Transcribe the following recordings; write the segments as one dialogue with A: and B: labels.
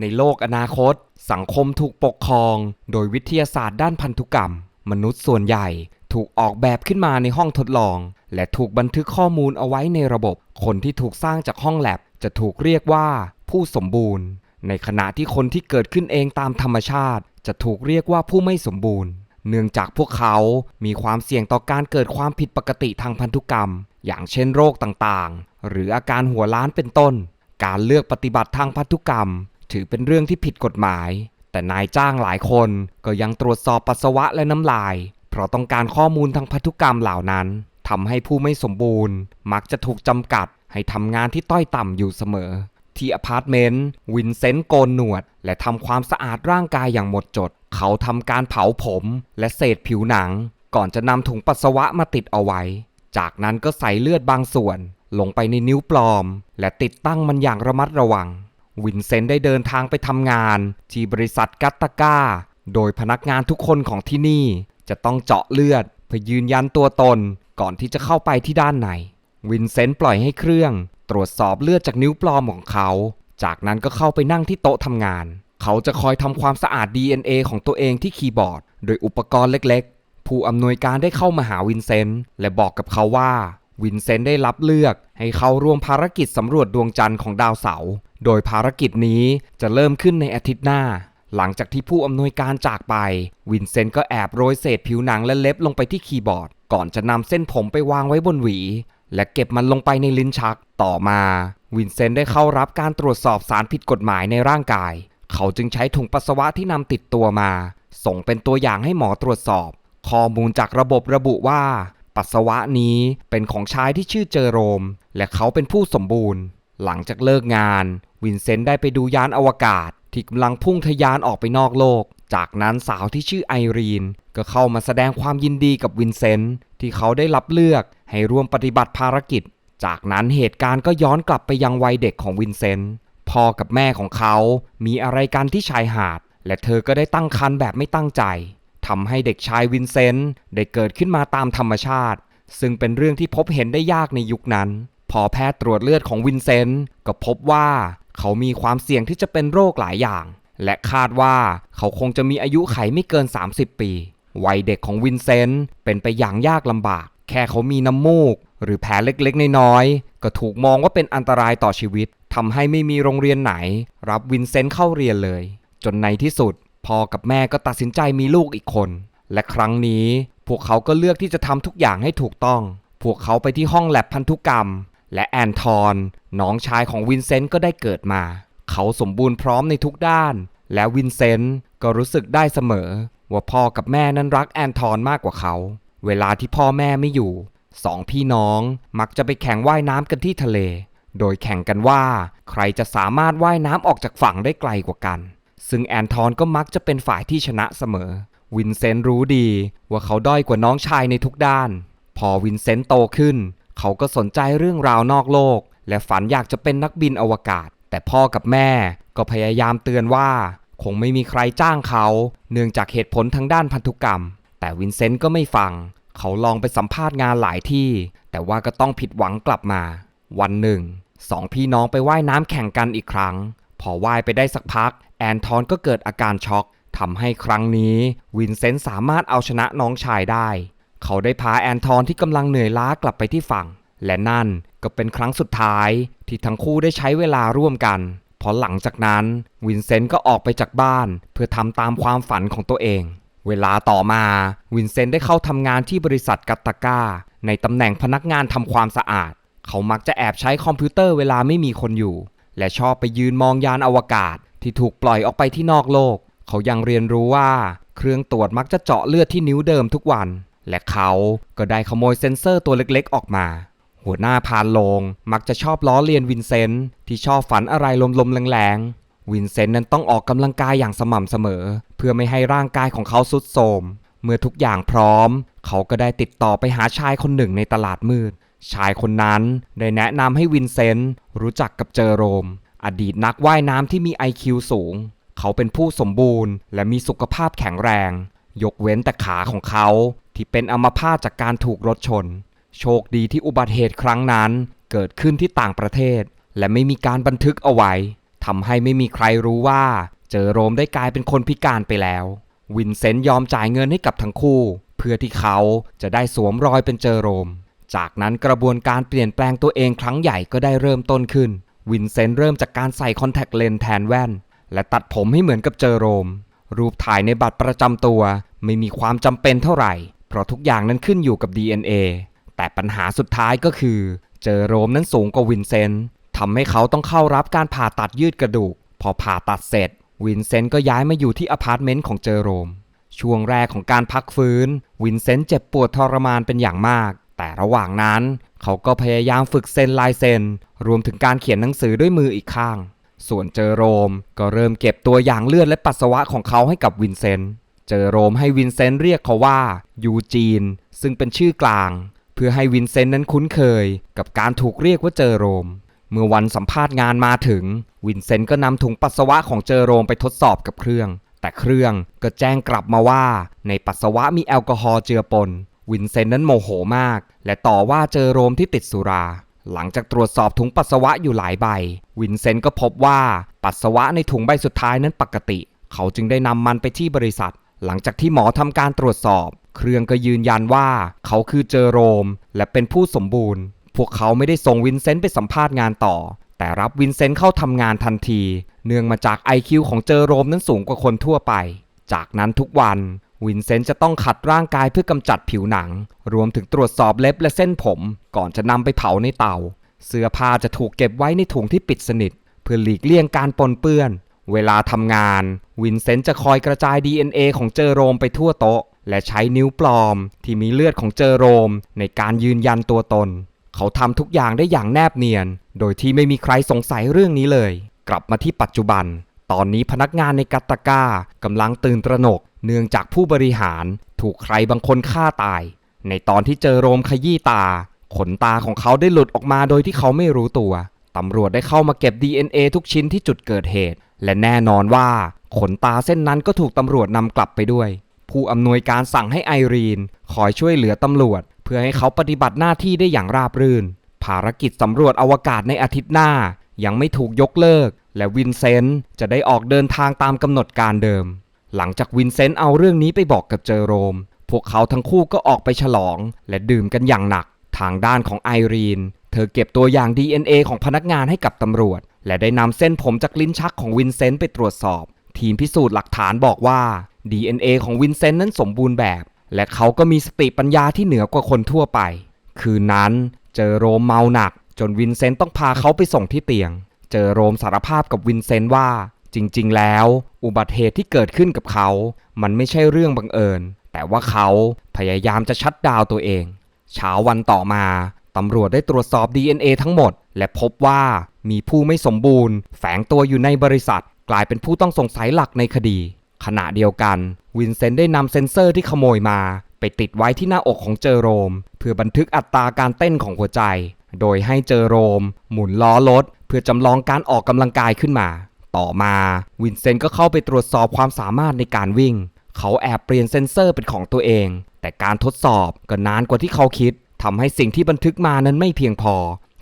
A: ในโลกอนาคต สังคมถูกปกครอง โดยวิทยาศาสตร์ด้านพันธุกรรม มนุษย์ส่วนใหญ่ถูกออกแบบขึ้นมาในห้องทดลอง และถูกบันทึกข้อมูลเอาไว้ในระบบ คนที่ถูกสร้างจากห้องแลบจะถูกเรียกว่า ผู้สมบูรณ์ ในขณะที่คนที่เกิดขึ้นเองตามธรรมชาติ จะถูกเรียกว่าผู้ไม่สมบูรณ์ เนื่องจากพวกเขามีความเสี่ยงต่อการเกิดความผิดปกติทางพันธุกรรม อย่างเช่นโรคต่างๆ หรืออาการหัวล้านเป็นต้น การเลือกปฏิบัติทางพันธุกรรม ถือเป็นเรื่องที่ผิดกฎหมาย แต่นายจ้างหลายคนก็ยังตรวจสอบปัสสาวะและน้ำลาย เพราะต้องการข้อมูลทางพันธุกรรมเหล่านั้นทำให้ผู้ไม่สมบูรณ์ มักจะถูกจำกัดให้ทำงานที่ต้อยต่ำอยู่เสมอ ที่อพาร์ตเมนต์วินเซนต์โกนหนวด และทำความสะอาดร่างกายอย่างหมดจด เขาทำการเผาผมและเศษผิวหนัง ก่อนจะนำถุงปัสสาวะมาติดเอาไว้ จากนั้นก็ใส่เลือดบางส่วน ลงไปในนิ้วปลอม และติดตั้งมันอย่างระมัดระวัง วินเซนต์ได้เดินทางไปทำงานที่บริษัทกัตตาก้า โดยพนักงานทุกคนของที่นี่จะต้องเจาะเลือดเพื่อยืนยันตัวตนก่อนที่จะเข้าไปที่ด้านใน วินเซนต์ปล่อยให้เครื่อง ตรวจสอบเลือดจากนิ้วปลอมของเขา จากนั้นก็เข้าไปนั่งที่โต๊ะทำงาน เขาจะคอยทำความสะอาด DNA ของตัวเองที่คีย์บอร์ด โดยอุปกรณ์เล็กๆ ผู้อำนวยการได้เข้ามาหาวินเซนต์และบอกกับเขาว่าวินเซนต์ได้รับเลือกให้เขาร่วมภารกิจสำรวจดวงจันทร์ของดาวเสาร์ โดยภารกิจนี้จะเริ่มขึ้นในอาทิตย์หน้า หลังจากที่ผู้อำนวยการจากไป วินเซนต์ก็แอบโรยเศษผิวหนังและเล็บลงไปที่คีย์บอร์ด ก่อนจะนำเส้นผมไปวางไว้บนหวี และเก็บมันลงไปในลิ้นชัก ต่อมา วินเซนต์ได้เข้ารับการตรวจสอบสารผิดกฎหมายในร่างกาย เขาจึงใช้ถุงปัสสาวะที่นำติดตัวมา ส่งเป็นตัวอย่างให้หมอตรวจสอบ ข้อมูลจากระบบระบุว่า ปัสสาวะนี้เป็นของชายที่ชื่อเจอโรม และเขาเป็นผู้สมบูรณ์ หลังจากเลิกงาน วินเซนต์ได้ไปดูยานอวกาศ ที่กำลังพุ่งทะยานออกไปนอกโลก จากนั้นสาวที่ชื่อไอรีน ก็เข้ามาแสดงความยินดีกับวินเซนต์ที่เขาได้รับเลือกให้ร่วมปฏิบัติภารกิจ จากนั้นเหตุการณ์ก็ย้อนกลับไปยังวัยเด็กของวินเซนต์พ่อกับแม่ของเขา มีอะไรกันที่ชายหาด และเธอก็ได้ตั้งครรภ์แบบไม่ตั้งใจทำให้เด็กชายวินเซนต์ได้เกิดขึ้นมาตามธรรมชาติ ซึ่งเป็นเรื่องที่พบเห็นได้ยากในยุคนั้น พอแพทย์ตรวจเลือดของวินเซนต์ก็พบว่าเขามีความเสี่ยงที่จะเป็นโรคหลายอย่าง และคาดว่าเขาคงจะมีอายุไขไม่เกิน 30 ปี วัยเด็กของวินเซนต์เป็นไปอย่างยากลำบาก แค่เขามีน้ำมูก หรือแผลเล็กๆ น้อยๆ ก็ถูกมองว่าเป็นอันตรายต่อชีวิตทำให้ไม่มีโรงเรียนไหน รับวินเซนต์เข้าเรียนเลย จนในที่สุดพ่อกับแม่ก็ตัดสินใจมีลูกอีกคน และครั้งนี้พวกเขาก็เลือกที่จะทำทุกอย่างให้ถูกต้อง พวกเขาไปที่ห้องแลบพันธุกรรม และแอนทอนน้องชายของวินเซนต์ก็ได้เกิดมา เขาสมบูรณ์พร้อมในทุกด้าน และวินเซนต์ก็รู้สึกได้เสมอ ว่าพ่อกับแม่นั้นรักแอนทอนมากกว่าเขา เวลาที่พ่อแม่ไม่อยู่สองพี่น้องมักจะไปแข่งว่ายน้ำกันที่ทะเล โดยแข่งกันว่า ใครจะสามารถว่ายน้ำออกจากฝั่งได้ไกลกว่ากัน ซึ่งแอนทอนก็มักจะเป็นฝ่ายที่ชนะเสมอ วินเซนต์รู้ดีว่าเขาด้อยกว่าน้องชายในทุกด้าน พอวินเซนต์โตขึ้น เขาก็สนใจเรื่องราวนอกโลก และฝันอยากจะเป็นนักบินอวกาศ แต่พ่อกับแม่ก็พยายามเตือนว่า คงไม่มีใครจ้างเขา เนื่องจากเหตุผลทางด้านพันธุกรรม แต่วินเซนต์ก็ไม่ฟัง เขาลองไปสัมภาษณ์งานหลายที่ แต่ว่าก็ต้องผิดหวังกลับมา วันหนึ่งสองพี่น้องไปว่ายน้ำแข่งกันอีกครั้ง พอว่ายไปได้สักพัก แอนทอนก็เกิดอาการช็อกทำให้ครั้งนี้ วินเซนต์สามารถเอาชนะน้องชายได้ เขาได้พาแอนทอนที่กำลังเหนื่อยล้ากลับไปที่ฝั่ง และนั่นก็เป็นครั้งสุดท้ายที่ทั้งคู่ได้ใช้เวลาร่วมกันเพราะหลังจากนั้นวินเซนต์ก็ออกไปจากบ้าน เพื่อทำตามความฝันของตัวเอง เวลาต่อมาวินเซนต์ได้เข้าทำงานที่บริษัทกัตตาก้า ในตำแหน่งพนักงานทำความสะอาด เขามักจะแอบใช้คอมพิวเตอร์เวลาไม่มีคนอยู่ และชอบไปยืนมองยานอวกาศ ที่ถูกปล่อยออกไปที่นอกโลก เขายังเรียนรู้ว่า เครื่องตรวจมักจะเจาะเลือดที่นิ้วเดิมทุกวัน และเขาก็ได้ขโมยเซ็นเซอร์ตัวเล็กๆออกมา หัวหน้าพานโลงมักจะชอบล้อเลียนวินเซนต์ที่ชอบฝันอะไรลมๆแรงๆ วินเซนต์นั้นต้องออกกำลังกายอย่างสม่ำเสมอ เพื่อไม่ให้ร่างกายของเขาสุดโทรมเมื่อทุกอย่างพร้อม เขาก็ได้ติดต่อไปหาชายคนหนึ่งในตลาดมืด ชายคนนั้นได้แนะนำให้วินเซนต์รู้จักกับเจอโรม อดีตนักว่ายน้ำที่มี IQ สูง เขาเป็นผู้สมบูรณ์ และมีสุขภาพแข็งแรง ยกเว้นแต่ขาของเขาที่เป็นอัมพาตจากการถูกรถชน โชคดีที่อุบัติเหตุครั้งนั้นเกิดขึ้นที่ต่างประเทศ และไม่มีการบันทึกเอาไว้ทำให้ไม่มีใครรู้ว่า เจอโรมได้กลายเป็นคนพิการไปแล้ว วินเซนต์ยอมจ่ายเงินให้กับทั้งคู่ เพื่อที่เขาจะได้สวมรอยเป็นเจอโรม จากนั้นกระบวนการเปลี่ยนแปลงตัวเองครั้งใหญ่ก็ได้เริ่มต้นขึ้น วินเซนต์เริ่มจากการใส่คอนแทคเลนส์แทนแว่น และตัดผมให้เหมือนกับเจอโรม รูปถ่ายในบัตรประจำตัว ไม่มีความจำเป็นเท่าไหร่ เพราะทุกอย่างนั้นขึ้นอยู่กับ DNA แต่ปัญหาสุดท้ายก็คือ เจอโรมนั้นสูงกว่าวินเซนต์ทำให้เขาต้องเข้ารับการผ่าตัดยืดกระดูก พอผ่าตัดเสร็จ วินเซนต์ก็ย้ายมาอยู่ที่อพาร์ตเมนต์ของเจอโรม ช่วงแรกของการพักฟื้น วินเซนต์เจ็บปวดทรมานเป็นอย่างมาก แต่ระหว่างนั้น เขาก็พยายามฝึกเซ็นลายเซ็นรวมถึงการเขียนหนังสือด้วยมืออีกข้าง ส่วนเจอโรมก็เริ่มเก็บตัวอย่างเลือดและปัสสาวะของเขาให้กับวินเซนต์ เจอโรมให้วินเซนต์เรียกเขาว่ายูจีน ซึ่งเป็นชื่อกลาง เพื่อให้วินเซนต์นั้นคุ้นเคย กับการถูกเรียกว่าเจอโรม เมื่อวันสัมภาษณ์งานมาถึง วินเซนต์ก็นำถุงปัสสาวะของเจอโรมไปทดสอบกับเครื่อง แต่เครื่องก็แจ้งกลับมาว่า ในปัสสาวะมีแอลกอฮอล์เจือปน วินเซนต์นั้นโมโหมาก และต่อว่าเจอโรมที่ติดสุรา หลังจากตรวจสอบถุงปัสสาวะอยู่หลายใบ วินเซนต์ก็พบว่าปัสสาวะในถุงใบสุดท้ายนั้นปกติ เขาจึงได้นำมันไปที่บริษัท หลังจากที่หมอทำการตรวจสอบ เครื่องก็ยืนยันว่าเขาคือเจอโรม และเป็นผู้สมบูรณ์ พวกเขาไม่ได้ส่งวินเซนต์ไปสัมภาษณ์งานต่อ แต่รับวินเซนต์เข้าทำงานทันที เนื่องมาจาก IQ ของเจอโรมนั้นสูงกว่าคนทั่วไป จากนั้นทุกวัน วินเซนต์จะต้องขัดร่างกายเพื่อกำจัดผิวหนัง รวมถึงตรวจสอบเล็บและเส้นผม ก่อนจะนำไปเผาในเตา เสื้อผ้าจะถูกเก็บไว้ในถุงที่ปิดสนิท เพื่อหลีกเลี่ยงการปนเปื้อน เวลาทำงาน วินเซนต์จะคอยกระจาย DNA ของเจอโรมไปทั่วโต๊ะ และใช้นิ้วปลอม ที่มีเลือดของเจอโรม ในการยืนยันตัวตน เขาทำทุกอย่างได้อย่างแนบเนียน โดยที่ไม่มีใครสงสัยเรื่องนี้เลย กลับมาที่ปัจจุบัน ตอนนี้พนักงานในกัตตากากำลังตื่นตระหนก เนื่องจากผู้บริหารถูกใครบางคนฆ่าตาย ในตอนที่เจอโรมขยี้ตา ขนตาของเขาได้หลุดออกมาโดยที่เขาไม่รู้ตัว ตำรวจได้เข้ามาเก็บ DNA ทุกชิ้นที่จุดเกิดเหตุ และแน่นอนว่าขนตาเส้นนั้นก็ถูกตำรวจนำกลับไปด้วย ผู้อำนวยการสั่งให้ไอรีนคอยช่วยเหลือตำรวจ เพื่อให้เขาปฏิบัติหน้าที่ได้อย่างราบรื่น ภารกิจสำรวจอวกาศในอาทิตย์หน้า ยังไม่ถูกยกเลิก และวินเซนต์จะได้ออกเดินทางตามกำหนดการเดิม หลังจากวินเซนต์เอาเรื่องนี้ไปบอกกับเจอโรม พวกเขาทั้งคู่ก็ออกไปฉลอง และดื่มกันอย่างหนัก ทางด้านของไอรีน เธอเก็บตัวอย่าง DNA ของพนักงานให้กับตำรวจ และได้นำเส้นผมจากลิ้นชักของวินเซนต์ไปตรวจสอบ ทีมพิสูจน์หลักฐานบอกว่า DNA ของวินเซนต์นั้นสมบูรณ์แบบ และเขาก็มีสติปัญญาที่เหนือกว่าคนทั่วไป คืนนั้นเจอโรมเมาหนัก จนวินเซนต์ต้องพาเขาไปส่งที่เตียง เจอโรมสารภาพกับวินเซนต์ว่า จริง ๆ แล้ว อุบัติเหตุที่เกิดขึ้นกับเขา มันไม่ใช่เรื่องบังเอิญ แต่ว่าเขาพยายามจะชัดดาวตัวเอง เช้าวันต่อมาตำรวจได้ตรวจสอบ DNA ทั้งหมด และพบว่ามีผู้ไม่สมบูรณ์ แฝงตัวอยู่ในบริษัท กลายเป็นผู้ต้องสงสัยหลักในคดี ขณะเดียวกัน วินเซนต์ได้นำเซ็นเซอร์ที่ขโมยมา ไปติดไว้ที่หน้าอกของเจอโรม เพื่อบันทึกอัตราการเต้นของหัวใจ โดยให้เจอโรม หมุนล้อรถ เพื่อจำลองการออกกำลังกายขึ้นมา ต่อมาวินเซนต์ก็เข้าไปตรวจสอบความสามารถในการวิ่ง เขาแอบเปลี่ยนเซนเซอร์เป็นของตัวเอง แต่การทดสอบก็นานกว่าที่เขาคิดทำให้สิ่งที่บันทึกมานั้นไม่เพียงพอ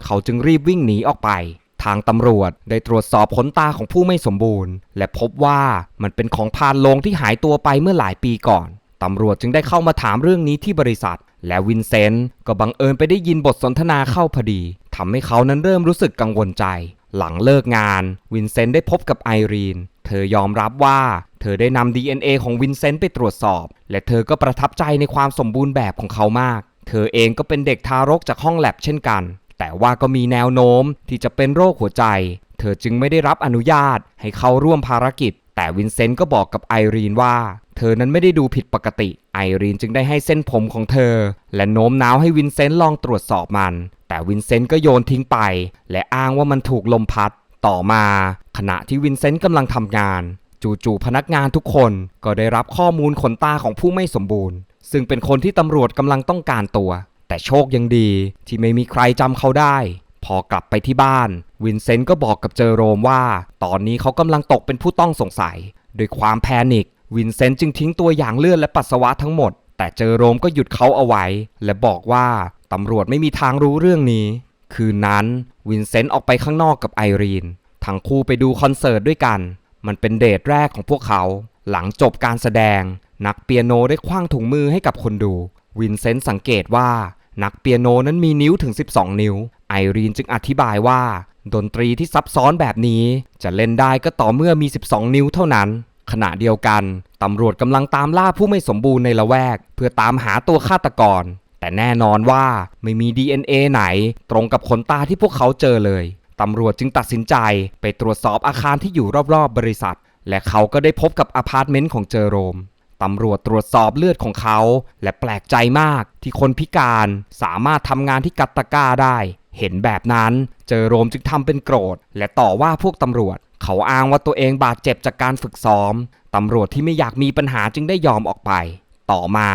A: เขาจึงรีบวิ่งหนีออกไป ทางตำรวจได้ตรวจสอบขนตาของผู้ไม่สมบูรณ์ และพบว่ามันเป็นของพานลงที่หายตัวไปเมื่อหลายปีก่อนตำรวจจึงได้เข้ามาถามเรื่องนี้ที่บริษัท และวินเซนต์ก็บังเอิญไปได้ยินบทสนทนาเข้าพอดีทำให้เขานั้นเริ่มรู้สึกกังวลใจ หลังเลิกงาน วินเซนต์ได้พบกับไอรีน เธอยอมรับว่า เธอได้นำ DNA ของวินเซนต์ไปตรวจสอบ และเธอก็ประทับใจในความสมบูรณ์แบบของเขามาก เธอเองก็เป็นเด็กทารกจากห้องแลบเช่นกัน แต่ว่าก็มีแนวโน้มที่จะเป็นโรคหัวใจ เธอจึงไม่ได้รับอนุญาตให้เข้าร่วมภารกิจ แต่วินเซนต์ก็บอกกับไอรีนว่า เธอนั้นไม่ได้ดูผิดปกติ ไอรีนจึงได้ให้เส้นผมของเธอ และโน้มน้าวให้วินเซนต์ลองตรวจสอบมัน แต่วินเซนต์ก็โยนทิ้งไป และอ้างว่ามันถูกลมพัด ต่อมา ขณะที่วินเซนต์กำลังทำงาน จู่ๆพนักงานทุกคนก็ได้รับข้อมูลขนตาของผู้ไม่สมบูรณ์ ซึ่งเป็นคนที่ตำรวจกำลังต้องการตัว แต่โชคยังดีที่ไม่มีใครจำเขาได้ พอกลับไปที่บ้าน วินเซนต์ก็บอกกับเจอโรมว่า ตอนนี้เขากำลังตกเป็นผู้ต้องสงสัยด้วยความแพนิค วินเซนต์จึงทิ้งตัวอย่างเลือดและปัสสาวะทั้งหมด แต่เจอโรมก็หยุดเขาเอาไว้ และบอกว่าตำรวจไม่มีทางรู้เรื่องนี้ คืนนั้นวินเซนต์ออกไปข้างนอกกับไอรีน ทั้งคู่ไปดูคอนเสิร์ตด้วยกัน มันเป็นเดทแรกของพวกเขา หลังจบการแสดง นักเปียโนได้คว้างถุงมือให้กับคนดู วินเซนต์สังเกตว่านักเปียโนนั้นมีนิ้วถึง 12 นิ้ว ไอรีนจึงอธิบายว่า ดนตรีที่ซับซ้อนแบบนี้ จะเล่นได้ก็ต่อเมื่อมี 12 นิ้วเท่านั้น ขณะเดียวกันตำรวจกำลังตามล่าผู้ไม่สมบูรณ์ในละแวก เพื่อตามหาตัวฆาตกร แต่แน่นอนว่าไม่มี DNA ไหน ตรงกับขนตาที่พวกเขาเจอเลย ตำรวจจึงตัดสินใจไปตรวจสอบอาคารที่อยู่รอบๆ บริษัท และเขาก็ได้พบกับอพาร์ตเมนต์ของเจอโรมตำรวจตรวจสอบเลือดของเขา และแปลกใจมากที่คนพิการสามารถทำงานที่กัตตะกร้าได้ เห็นแบบนั้นเจอโรมจึงทำเป็นโกรธ และต่อว่าพวกตำรวจ เขาอ้างว่าตัวเองบาดเจ็บจากการฝึกซ้อม ตำรวจที่ไม่อยากมีปัญหาจึงได้ยอมออกไป ต่อมา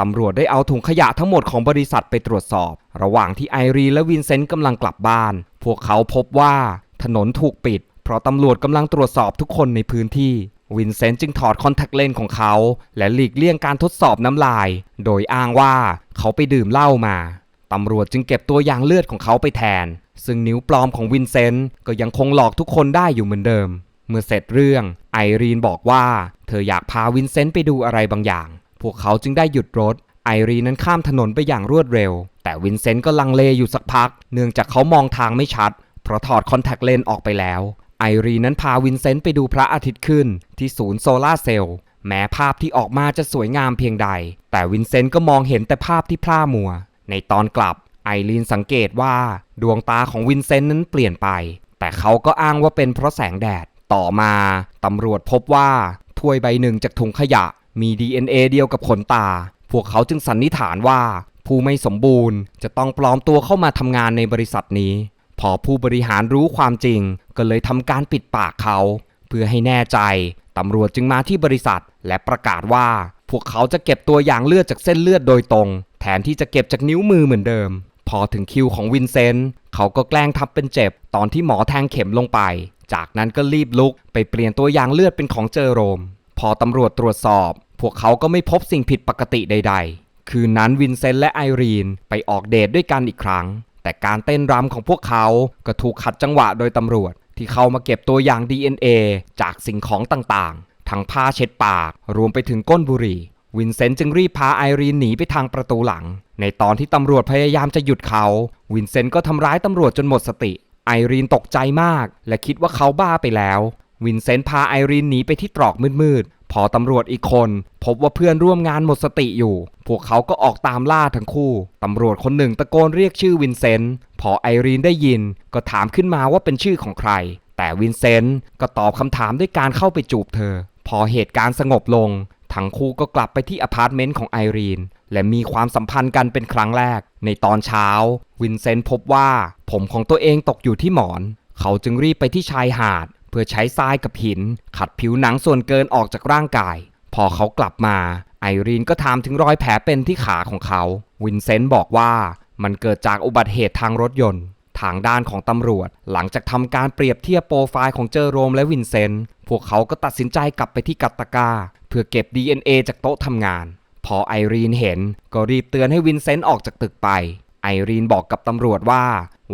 A: ตำรวจได้เอาถุงขยะทั้งหมดของบริษัทไปตรวจสอบ ระหว่างที่ไอรีและวินเซนต์กำลังกลับบ้าน พวกเขาพบว่าถนนถูกปิด เพราะตำรวจกำลังตรวจสอบทุกคนในพื้นที่ วินเซนต์จึงถอดคอนแทคเลนส์ของเขา และหลีกเลี่ยงการทดสอบน้ำลาย โดยอ้างว่าเขาไปดื่มเหล้ามา ตำรวจจึงเก็บตัวอย่างเลือดของเขาไปแทน ซึ่งนิ้วปลอมของวินเซนต์ก็ยังคงหลอกทุกคนได้อยู่เหมือนเดิม เมื่อเสร็จเรื่องไอรีนบอกว่า เธออยากพาวินเซนต์ไปดูอะไรบางอย่าง พวกเขาจึงได้หยุดรถ ไอรีนนั้นข้ามถนนไปอย่างรวดเร็ว แต่วินเซนต์ก็ลังเลอยู่สักพัก เนื่องจากเขามองทางไม่ชัด เพราะถอดคอนแทคเลนส์ออกไปแล้ว ไอรีนนั้นพาวินเซนต์ไปดูพระอาทิตย์ขึ้น ที่ศูนย์โซลาร์เซลล์แม้ภาพที่ออกมาจะสวยงามเพียงใด แต่วินเซนต์ก็มองเห็นแต่ภาพที่พร่ามัว ในตอนกลับ ไอรีนสังเกตว่าดวงตาของวินเซนต์นั้นเปลี่ยนไป แต่เขาก็อ้างว่าเป็นเพราะแสงแดด ต่อมาตำรวจพบว่าถ้วยใบหนึ่งจากถุงขยะมี DNA เดียวกับขนตา พวกเขาจึงสันนิษฐานว่า ผู้ไม่สมบูรณ์ จะต้องปลอมตัวเข้ามาทำงานในบริษัทนี้ พอผู้บริหารรู้ความจริง ก็เลยทำการปิดปากเขา เพื่อให้แน่ใจตำรวจจึงมาที่บริษัท และประกาศว่า พวกเขาจะเก็บตัวอย่างเลือดจากเส้นเลือดโดยตรง แทนที่จะเก็บจากนิ้วมือเหมือนเดิม พอถึงคิวของวินเซนต์เขาก็แกล้งทับเป็นเจ็บ ตอนที่หมอแทงเข็มลงไป จากนั้นก็รีบลุกไปเปลี่ยนตัวอย่างเลือดเป็นของเจอโรม พอตำรวจตรวจสอบ พวกเขาก็ไม่พบสิ่งผิดปกติใด ๆ คืนนั้นวินเซนต์และไอรีนไปออกเดทด้วยกันอีกครั้ง แต่การเต้นรำของพวกเขาก็ถูกขัดจังหวะโดยตำรวจ ที่เข้ามาเก็บตัวอย่าง DNA จากสิ่งของต่างๆ ทั้งผ้าเช็ดปาก รวมไปถึงก้นบุหรี่ วินเซนต์จึงรีบพาไอรีนหนีไปทางประตูหลัง ในตอนที่ตำรวจพยายามจะหยุดเขา วินเซนต์ก็ทำร้ายตำรวจจนหมดสติ ไอรีนตกใจมาก และคิดว่าเขาบ้าไปแล้ว วินเซนต์พาไอรีนหนีไปที่ตรอกมืดๆ พอตำรวจอีกคน พบว่าเพื่อนร่วมงานหมดสติอยู่ พวกเขาก็ออกตามล่าทั้งคู่ ตำรวจคนหนึ่งตะโกนเรียกชื่อวินเซนต์ พอไอรีนได้ยิน ก็ถามขึ้นมาว่าเป็นชื่อของใคร แต่วินเซนต์ก็ตอบคำถามด้วยการเข้าไปจูบเธอ พอเหตุการณ์สงบลง ทั้งคู่ก็กลับไปที่อพาร์ตเมนต์ของไอรีน และมีความสัมพันธ์กันเป็นครั้งแรก ในตอนเช้า วินเซนต์พบว่า ผมของตัวเองตกอยู่ที่หมอน เขาจึงรีบไปที่ชายหาด เพื่อใช้ทรายกับหิน ขัดผิวหนังส่วนเกินออกจากร่างกาย พอเขากลับมา ไอรีนก็ถามถึงรอยแผลเป็นที่ขาของเขา วินเซนต์บอกว่ามันเกิดจากอุบัติเหตุทางรถยนต์ ทางด้านของตำรวจ หลังจากทำการเปรียบเทียบโปรไฟล์ของเจอโรมและวินเซนต์พวกเขาก็ตัดสินใจกลับไปที่กัตตากาเพื่อเก็บ DNA จากโต๊ะทำงาน พอไอรีนเห็น ก็รีบเตือนให้วินเซนต์ออกจากตึกไป ไอรีนบอกกับตำรวจว่า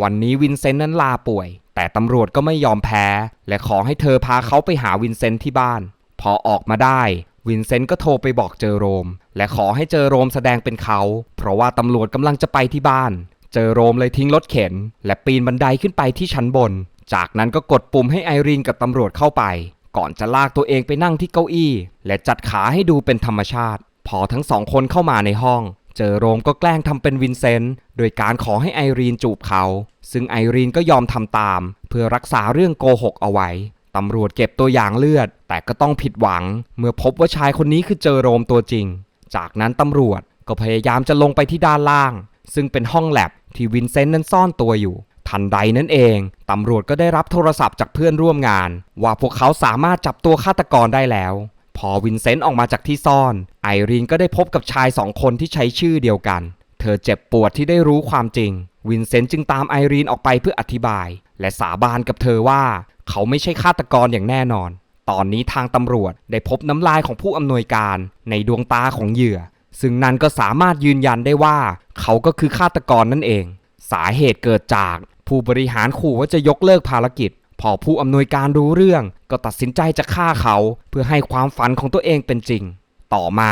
A: วันนี้วินเซนต์นั้นลาป่วย แต่ตำรวจก็ไม่ยอมแพ้ และขอให้เธอพาเขาไปหาวินเซนต์ที่บ้าน พอออกมาได้วินเซนต์ก็โทรไปบอกเจอโรม และขอให้เจอโรมแสดงเป็นเขา เพราะว่าตำรวจกำลังจะไปที่บ้าน เจอโรมเลยทิ้งรถเข็น และปีนบันไดขึ้นไปที่ชั้นบน จากนั้นก็กดปุ่มให้ไอรีนกับตำรวจเข้าไป ก่อนจะลากตัวเองไปนั่งที่เก้าอี้ และจัดขาให้ดูเป็นธรรมชาติ พอทั้งสองคนเข้ามาในห้อง เจอโรมก็แกล้งทำเป็นวินเซนต์โดยการขอให้ไอรีนจูบเขา ซึ่งไอรีนก็ยอมทำตาม เพื่อรักษาเรื่องโกหกเอาไว้ตำรวจเก็บตัวอย่างเลือด แต่ก็ต้องผิดหวัง เมื่อพบว่าชายคนนี้คือเจอโรมตัวจริง จากนั้นตำรวจก็พยายามจะลงไปที่ด้านล่าง ซึ่งเป็นห้องแลบที่วินเซนต์นั้นซ่อนตัวอยู่ ทันใดนั้นเอง ตำรวจก็ได้รับโทรศัพท์จากเพื่อนร่วมงาน ว่าพวกเขาสามารถจับตัวฆาตกรได้แล้ว พอวินเซนต์ออกมาจากที่ซ่อน ไอรีนก็ได้พบกับชายสองคนที่ใช้ชื่อเดียวกัน เธอเจ็บปวดที่ได้รู้ความจริง วินเซนต์จึงตามไอรีนออกไปเพื่ออธิบาย และสาบานกับเธอว่า เขาไม่ใช่ฆาตกรอย่างแน่นอนตอนนี้ทางตำรวจได้พบน้ำลายของผู้อำนวยการในดวงตาของเหยื่อ ซึ่งนั่นก็สามารถยืนยันได้ว่า เขาก็คือฆาตกรนั่นเอง สาเหตุเกิดจากผู้บริหารขู่ว่าจะยกเลิกภารกิจ พอผู้อำนวยการรู้เรื่อง ก็ตัดสินใจจะฆ่าเขา เพื่อให้ความฝันของตัวเองเป็นจริง ต่อมา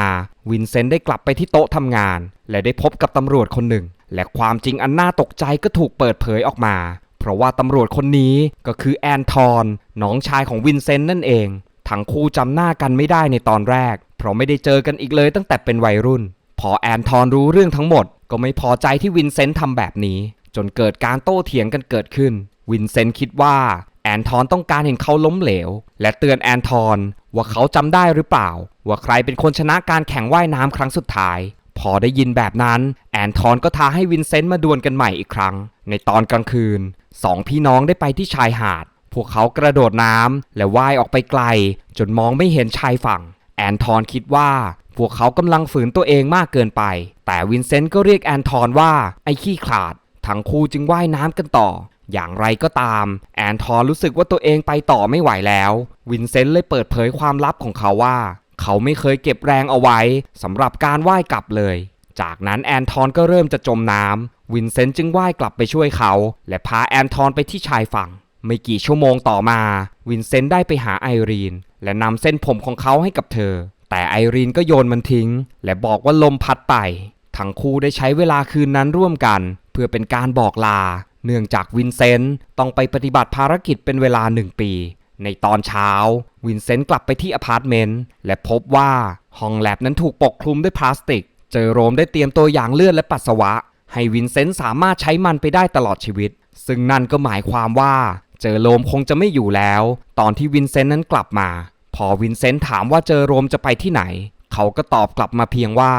A: วินเซนต์ได้กลับไปที่โต๊ะทำงาน และได้พบกับตำรวจคนหนึ่ง และความจริงอันน่าตกใจก็ถูกเปิดเผยออกมา เพราะว่าตำรวจคนนี้ก็คือแอนทอนน้องชายของวินเซนต์นั่นเอง ทั้งคู่จำหน้ากันไม่ได้ในตอนแรก เพราะไม่ได้เจอกันอีกเลยตั้งแต่เป็นวัยรุ่น พอแอนทอนรู้เรื่องทั้งหมด ก็ไม่พอใจที่วินเซนต์ทำแบบนี้ จนเกิดการโต้เถียงกันเกิดขึ้น วินเซนต์คิดว่าแอนทอนต้องการเห็นเขาล้มเหลว และเตือนแอนทอนว่าเขาจำได้หรือเปล่า ว่าใครเป็นคนชนะการแข่งว่ายน้ำครั้งสุดท้าย พอได้ยินแบบนั้น แอนทอนก็ท้าให้วินเซนต์มาดวลกันใหม่อีกครั้ง ในตอนกลางคืนสองพี่น้องได้ไปที่ชายหาด พวกเขากระโดดน้ำและว่ายออกไปไกล จนมองไม่เห็นชายฝั่ง แอนทอนคิดว่า พวกเขากำลังฝืนตัวเองมากเกินไป แต่วินเซนต์ก็เรียกแอนทอนว่าไอ้ขี้ขลาด ทั้งคู่จึงว่ายน้ำกันต่อ อย่างไรก็ตาม แอนทอนรู้สึกว่าตัวเองไปต่อไม่ไหวแล้ว วินเซนต์เลยเปิดเผยความลับของเขาว่า เขาไม่เคยเก็บแรงเอาไว้สำหรับการว่ายกลับเลย จากนั้นแอนทอนก็เริ่มจะจมน้ำวินเซนต์จึงว่ายกลับไปช่วยเขา และพาแอนทอนไปที่ชายฝั่ง ไม่กี่ชั่วโมงต่อมา วินเซนต์ได้ไปหาไอรีน และนำเส้นผมของเขาให้กับเธอ แต่ไอรีนก็โยนมันทิ้ง และบอกว่าลมพัดไป ทั้งคู่ได้ใช้เวลาคืนนั้นร่วมกัน เพื่อเป็นการบอกลา เนื่องจากวินเซนต์ต้องไปปฏิบัติภารกิจเป็นเวลาหนึ่งปี ในตอนเช้า วินเซนต์กลับไปที่อพาร์ตเมนต์และพบว่าห้องแลบนั้นถูกปกคลุมด้วยพลาสติก เจอโรมได้เตรียมตัวอย่างเลือดและปัสสาวะ ให้วินเซนต์สามารถใช้มันไปได้ตลอดชีวิต ซึ่งนั่นก็หมายความว่า เจอโรมคงจะไม่อยู่แล้ว ตอนที่วินเซนต์นั้นกลับมา พอวินเซนต์ถามว่าเจอโรมจะไปที่ไหน เขาก็ตอบกลับมาเพียงว่า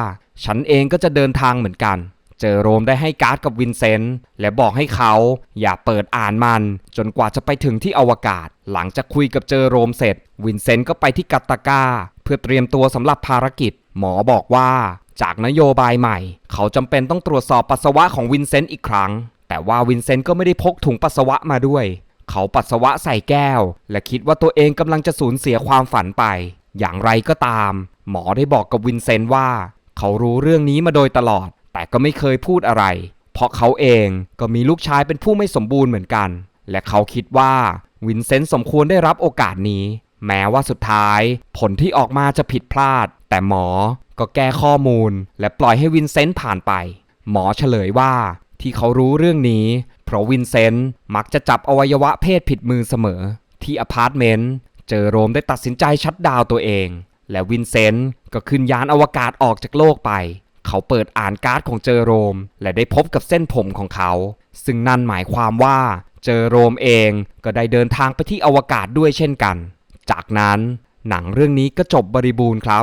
A: ฉันเองก็จะเดินทางเหมือนกัน เจอโรมได้ให้การ์ดกับวินเซนต์และบอกให้เขา อย่าเปิดอ่านมัน จนกว่าจะไปถึงที่อวกาศ หลังจากคุยกับเจอโรมเสร็จ วินเซนต์ก็ไปที่กัตตากาเพื่อเตรียมตัวสำหรับภารกิจ หมอบอกว่าจากนโยบายใหม่ เขาจำเป็นต้องตรวจสอบปัสสาวะของวินเซนต์อีกครั้ง แต่ว่าวินเซนต์ก็ไม่ได้พกถุงปัสสาวะมาด้วย เขาปัสสาวะใส่แก้ว และคิดว่าตัวเองกำลังจะสูญเสียความฝันไป อย่างไรก็ตาม หมอได้บอกกับวินเซนต์ว่า เขารู้เรื่องนี้มาโดยตลอด แต่ก็ไม่เคยพูดอะไร เพราะเขาเองก็มีลูกชายเป็นผู้ไม่สมบูรณ์เหมือนกัน และเขาคิดว่าวินเซนต์สมควรได้รับโอกาสนี้ แม้ว่าสุดท้าย ผลที่ออกมาจะผิดพลาด แต่หมอก็แก้ข้อมูล และปล่อยให้วินเซนต์ผ่านไป หมอเฉลยว่าที่เขารู้เรื่องนี้ เพราะวินเซนต์มักจะจับอวัยวะเพศผิดมือเสมอ ที่อพาร์ตเมนต์ เจอโรมได้ตัดสินใจชัดดาวตัวเอง และวินเซนต์ก็ขึ้นยานอวกาศออกจากโลกไป เขาเปิดอ่านการ์ดของเจอโรม และได้พบกับเส้นผมของเขา ซึ่งนั่นหมายความว่าเจอโรมเองก็ได้เดินทางไปที่อวกาศด้วยเช่นกัน จากนั้นหนังเรื่องนี้ก็จบบริบูรณ์ครับ